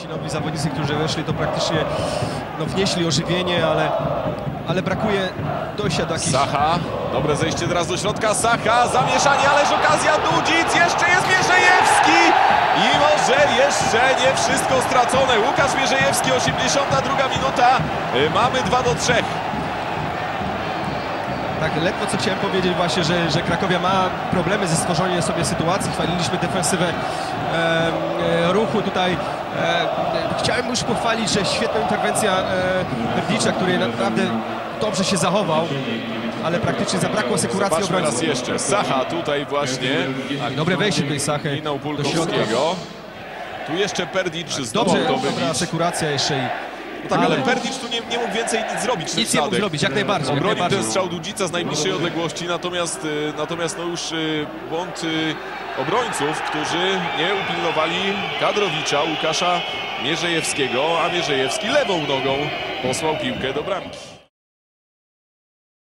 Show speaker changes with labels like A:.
A: Ci nowi zawodnicy, którzy weszli, to praktycznie no, wnieśli ożywienie, ale, ale brakuje dojścia do.
B: Sacha, dobre zejście teraz do środka, Sacha, zamieszanie, ależ okazja, Dudzic, jeszcze jest Mierzejewski i może jeszcze nie wszystko stracone. Łukasz Mierzejewski, 82 minuta, Y, mamy 2 do 3.
A: Tak, ledwo co chciałem powiedzieć właśnie, że, że Krakowia ma problemy ze stworzeniem sobie sytuacji. Chwaliliśmy defensywę e, e, ruchu tutaj. E, chciałem już pochwalić, że świetna interwencja e, Berdicza, który naprawdę dobrze się zachował, ale praktycznie zabrakło sekuracji
B: Zobaczmy raz jeszcze, Sacha tutaj właśnie,
A: Tak, dobre wejście tutaj Sachy do środka.
B: Tu jeszcze Perdic zdobył
A: Dobrze,
B: to
A: dobra sekuracja jeszcze i
B: No tak, ale
A: ale-
B: Perdic tu nie, nie mógł więcej nic zrobić.
A: nic nie mógł zrobić, jak najbardziej. Jak
B: Obronił
A: najbardziej.
B: ten strzał Dudzica z najbliższej odległości, natomiast, y, natomiast no już y, błąd y, obrońców, którzy nie upilnowali Kadrowicza, Łukasza Mierzejewskiego, a Mierzejewski lewą nogą posłał piłkę do bramki.